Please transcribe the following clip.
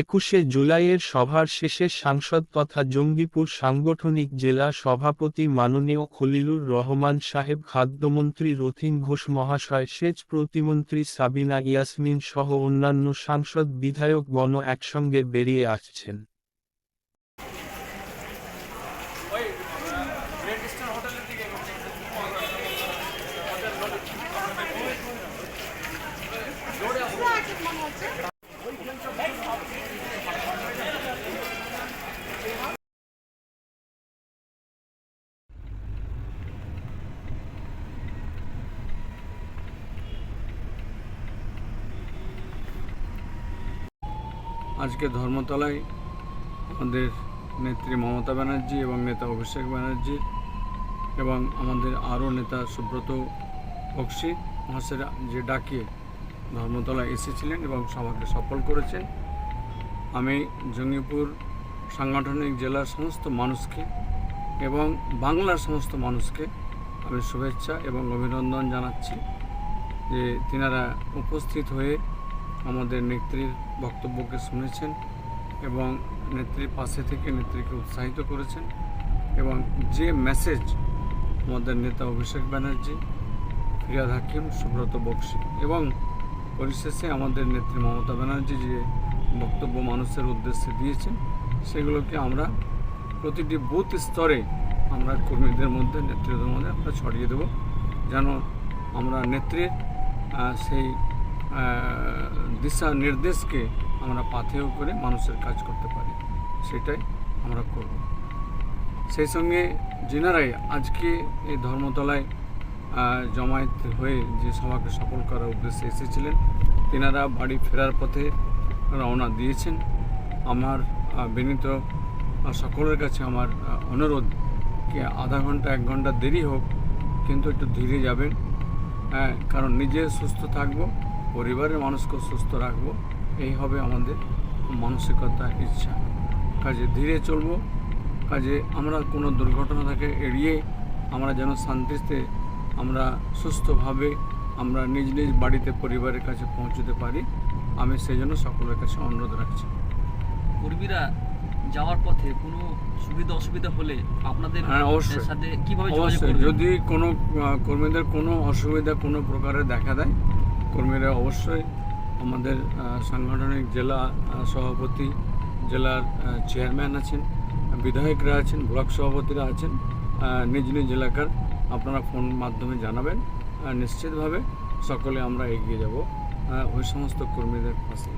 একুশে জুলাইয়ের সভার শেষে সাংসদ তথা জঙ্গিপুর সাংগঠনিক জেলা সভাপতি মাননীয় খলিলুর রহমান সাহেব খাদ্যমন্ত্রী রথিন ঘোষ মহাশয়, সেচ প্রতিমন্ত্রী সাবিনা ইয়াসমিন সহ অন্যান্য সাংসদ বিধায়কগণ একসঙ্গে বেরিয়ে আসছেন। আজকে ধর্মতলায় আমাদের নেত্রী মমতা ব্যানার্জি এবং নেতা অভিষেক ব্যানার্জি এবং আমাদের আরও নেতা সুব্রত বক্সি মহাশয়রা যে ডাকিয়ে ধর্মতলায় এসেছিলেন এবং সভাকে সফল করেছেন। আমি জঙ্গিপুর সাংগঠনিক জেলার সমস্ত মানুষকে এবং বাংলার সমস্ত মানুষকে আমি শুভেচ্ছা এবং অভিনন্দন জানাচ্ছি যে তিনারা উপস্থিত হয়ে আমাদের নেত্রীর বক্তব্যকে শুনেছেন এবং নেত্রীর পাশে থেকে নেত্রীকে উৎসাহিত করেছেন এবং যে মেসেজ আমাদের নেতা অভিষেক ব্যানার্জি ফিরিয়াদ হাকিম, সুব্রত বক্সি এবং পরিশেষে আমাদের নেত্রী মমতা ব্যানার্জি যে বক্তব্য মানুষের উদ্দেশ্যে দিয়েছেন, সেগুলোকে আমরা প্রতিটি বুথ স্তরে আমরা কর্মীদের মধ্যে নেতৃত্বের মধ্যে আমরা ছড়িয়ে দেব যেন আমরা নেত্রীর সেই দিশা নির্দেশকে আমরা পাথেয় করে মানুষের কাজ করতে পারি। সেটাই আমরা করব। সেই সঙ্গে যেনারাই আজকে এই ধর্মতলায় জমায়েত হয়ে যে সভাকে সফল করার উদ্দেশ্যে এসেছিলেন, তেনারা বাড়ি ফেরার পথে রওনা দিয়েছেন। আমার বিনীত সকলের কাছে আমার অনুরোধ কি আধা ঘণ্টা, এক ঘণ্টা দেরি হোক, কিন্তু একটু ধীরে যাবেন। হ্যাঁ কারণ নিজে সুস্থ থাকব পরিবারের মানুষকে সুস্থ রাখব এই হবে আমাদের মানসিকতা ইচ্ছা। কাজে ধীরে চলবো কাজে আমরা কোনো দুর্ঘটনা থেকে এড়িয়ে আমরা যেন শান্তিতে আমরা সুস্থভাবে আমরা নিজ নিজ বাড়িতে পরিবারের কাছে পৌঁছতে পারি আমি সেই জন্য সকলের কাছে অনুরোধ রাখছি। কর্মীরা যাওয়ার পথে কোনো সুবিধা অসুবিধা হলে আপনাদের হ্যাঁ। সাথে কীভাবে যদি কোনো কর্মীদের কোনো অসুবিধা কোনো প্রকারে দেখা দেয় কর্মীরা অবশ্যই আমাদের সাংগঠনিক জেলা সভাপতি জেলার চেয়ারম্যান আছেন, বিধায়করা আছেন, ব্লক সভাপতিরা আছেন নিজ নিজ এলাকার আপনারা ফোন মাধ্যমে জানাবেন। নিশ্চিতভাবে সকলে আমরা এগিয়ে যাব ওই সমস্ত কর্মীদের পাশে।